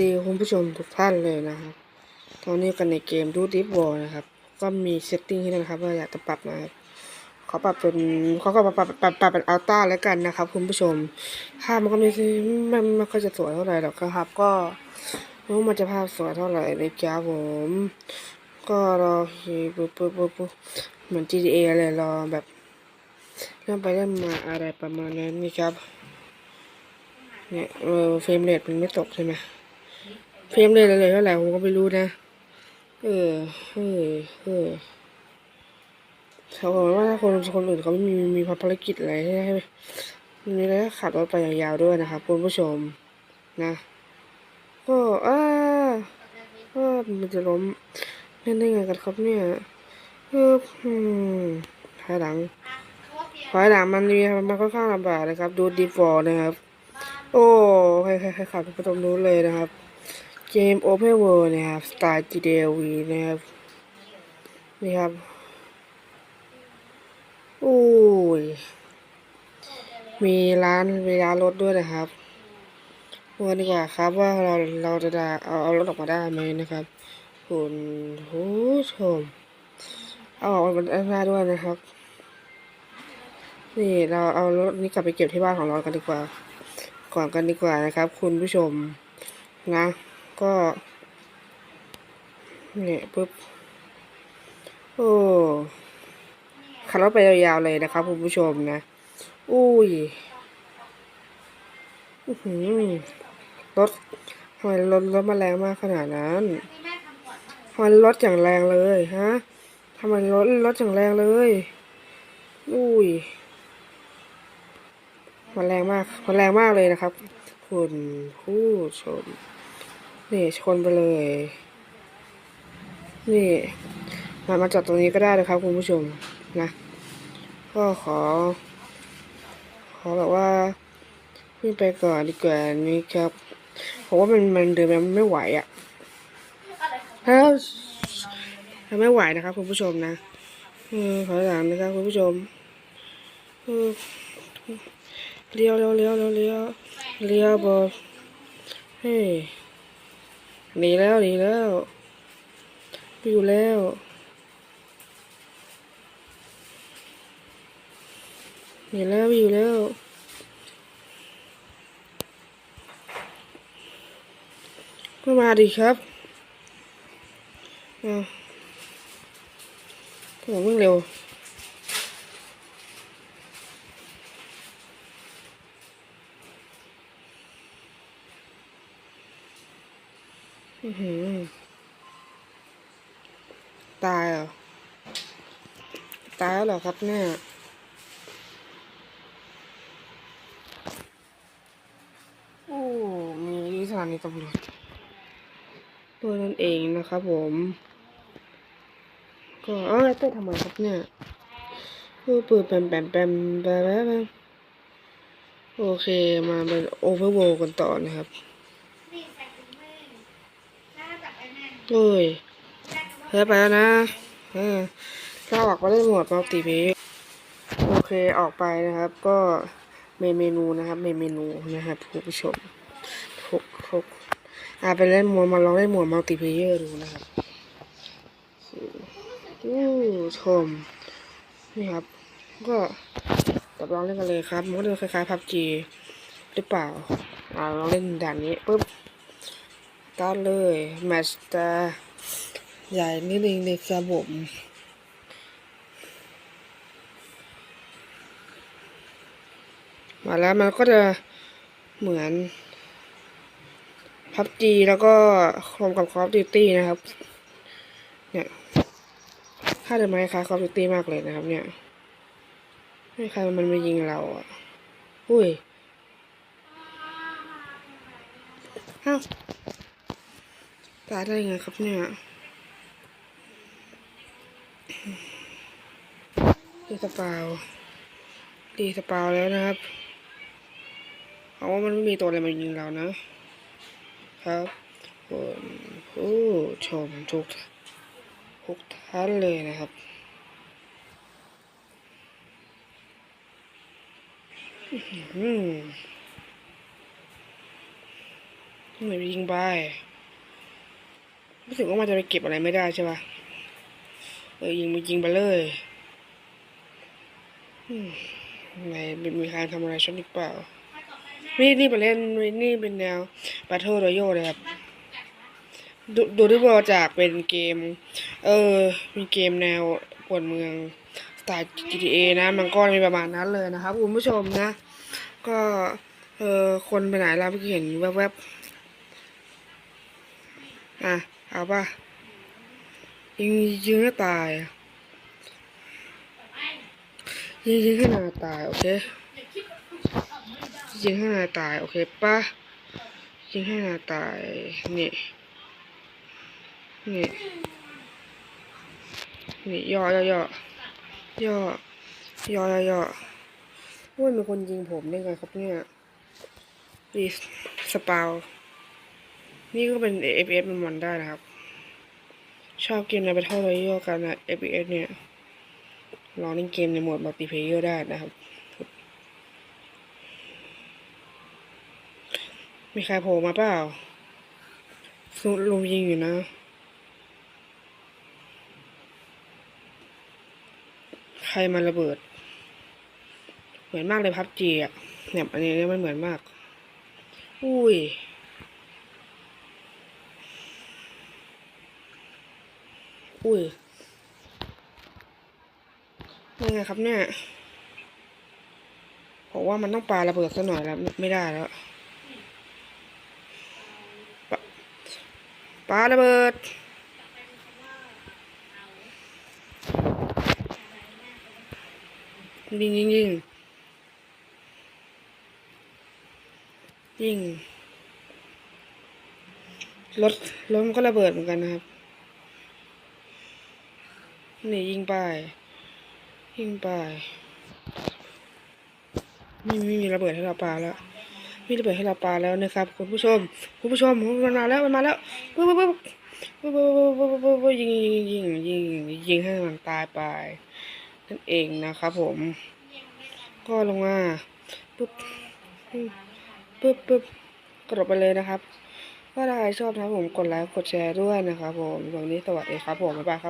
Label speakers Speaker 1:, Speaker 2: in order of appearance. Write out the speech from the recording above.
Speaker 1: ดีคุณผู้ชมทุกท่านเลยนะครับ ตอนนี้กันในเกมดูดิฟวอลนะครับ ก็มีเซตติ้งที่นะครับ ว่าอยากจะปรับนะครับขอปรับเป็นเขาก็ปรับปรับปรับปรับเป็นอัลต้าแล้วกันนะครับ คุณผู้ชมภาพมันก็ไม่ไม่ไม่ค่อยจะสวยเท่าไหร่หรอกครับ ก็ไม่ว่ามันจะภาพสวยเท่าไหร่ในจ้าผม ก็รอปุ๊บปุ๊บปุ๊บปุ๊บเหมือน GTA เลยรอแบบเริ่มไปเริ่มมาอะไรประมาณนั้นนี่ครับเนี่ยเออเฟรมเรทมันไม่ตกใช่ไหม เฟรมเรทอะไรเท่าไหร่ผมก็ไม่รู้นะ เออ เออ เออเขาบอกว่าถ้าคนคนอื่นเขาไม่มีมีภารกิจอะไรให้มีอะไรขับรถไปยาวๆด้วยนะครับคุณผู้ชม นะ ก็อ้าอ้ามันจะล้มเล่นได้ไงกันครับเนี่ยเอออืมถอยหลังถอยหลังมันมีมันค่อนข้างลำบากนะครับ ดูดีฟอร์นะครับ โอ้ใครใครขับไปตรงนู้นเลยนะครับ เกม Open World นะครับสไตล์ GTA V นะครับนี่ครับโอ้ยมีร้านมีร้านรถด้วยนะครับมาดีกว่าครับว่าเราเราจะได้เอาเอารถออกมาได้ไหมนะครับคุณผู้ชมเอาออกมาได้ด้วยนะครับ นี่เราเอารถนี้กลับไปเก็บที่บ้านของเรากันดีกว่า ก่อนกันดีกว่านะครับ คุณผู้ชมนะ ก็เนี่ยปุ๊บ โอ้ขับรถไปยาวๆเลยนะครับคุณผู้ชมนะ อุ้ยอื้อหือรถทำไมรถรถมาแรงมากขนาดนั้นทำไมรถอย่างแรงเลยฮะทำไมรถรถอย่างแรงเลย อุ้ยมันแรงมากมันแรงมากเลยนะครับ คุณผู้ชม นี่ชนไปเลย นี่มามาจอดตรงนี้ก็ได้นะครับ คุณผู้ชมนะ ก็ขอ ขอแบบว่าขึ้นไปก่อนดีกว่านี่ครับผมว่ามันมันเดินมันไม่ไหวอะ่ะถ้าถ้าไม่ไหวนะครับ คุณผู้ชมนะเออขอหลังนะครับ คุณผู้ชมเออเลี้ยวเลี้ยวเลี้ยวเลี้ยวเลี้ยวเลี้ยวบอเฮ้ หนีแล้วหนีแล้วไปอยู่แล้วหนีแล้วอยู่แล้วก็มาดิครับอ่าผมวิ่งเร็ว อื้อหือ ตายเหรอ ตายแล้วเหรอครับเนี่ยโอ้มีที่สถานีตำรวจตัวนั่นเองนะครับผม ก็เอ้ยเต้ทำไมครับเนี่ยเปิดแปมแปมแปมแปมแปมแปมโอเคมาเป็นโอเวอร์โวกันต่อนะครับ เอ้ยเฮ้ยไปแล้วนะเออถ้าออกมาได้หมดมัลติเพโอเคออกไปนะครับ ก็เมนเมนูนะครับเมนเมนูนะครับคุณผู้ชมทุกทุกอ่าไปเล่นหมวดมาลองเล่นหมวดมัลติเพเยอร์ดูนะครับอู้ชมนี่ครับ ก็ตบลองเล่นกันเลยครับมันก็จะคล้ายๆพับจีหรือเปล่า อ่าลองเล่นด่านนี้ปุ๊บ ก็เลยแมสเตอร์ใหญ่นิดนึงในระบบมาแล้วมันก็จะเหมือนพับจีแล้วก็คอมกับคอฟดิวตี้นะครับ เนี่ยถ้าเดินมาคล้ายคอฟดิวตี้มากเลยนะครับ เนี่ยไม่ใครมันมายิงเราอะอุ้ยอ้าว ตายได้ไงครับเนี่ยดีสปาวดีสปาวแล้วนะครับเพราะว่ามันไม่มีตัวอะไรมายิงเรานะ ครับผมผู้ชมทุกทุกท่านเลยนะครับอื้อหือหน่วยยิงไป รู้สึกว่ามันจะไปเก็บอะไรไม่ได้ใช่ปะเออยิงไปยิงไปเลยไหนมีใครทำอะไรฉันอีกเปล่านี่นี่ไปเล่นนี่เป็นแนว Battle Royale เลยครับดูดูที่บอจากเป็นเกม เออ มีเกมแนวปวดเมืองสไตล์ GTA นะ มันก็มีประมาณนั้นเลยนะครับคุณผู้ชมนะ ก็ เออคนไปไหนแล้วเมื่อกี้เห็นแวบๆอะ เอาป่ะยิงยิงให้ตายยิงยิงให้นายตายโอเคยิงให้นายตายโอเคป่ะยิงให้นายตายนี่นี่นี่ย่อย่อย่อย่อย่อย่อย่อว่ามีคนยิงผมได้ไงครับเนี่ยรีสปาว นี่ก็เป็น FPS มันมันได้นะครับ ชอบเกมใน Battle Royale กันนะ FPS เนี่ยลองเล่นเกมในโหมดมัลติเพลเยอร์ได้นะครับ มีใครโผล่มาเปล่าสุลุมยิงอยู่นะ ใครมาระเบิด เหมือนมากเลยพับจีอะเนี่ยอันนี้มันเหมือนมาก อุ้ย อุ้ยยังไงครับเนี่ยผมว่ามันต้องปาระเบิดซะหน่อยแล้วไม่ได้แล้วปาปาระเบิด ยิงยิงยิงยิงรถรถมันก็ระเบิดเหมือนกันนะครับ นี่ยิงไป ยิงไปไม่ไม่มีระเบิดให้เราปาแล้วมีระเบิดให้เราปาแล้วนะครับคุณผู้ชม คุณผู้ชมมันมาแล้วมันมาแล้วปุ๊บปุ๊บปุ๊บปุ๊บปุ๊บปุ๊บปุ๊บปุ๊บยิงยิงยิงยิงยิงให้มันตายไปนั่นเองนะครับผม ก็ลงมาปุ๊บปุ๊บปุ๊บกดไปเลยนะครับก็ถ้าใครชอบนะครับผมกดไลค์กดแชร์ด้วยนะครับผมวันนี้สวัสดีครับผมบ๊ายบายครับ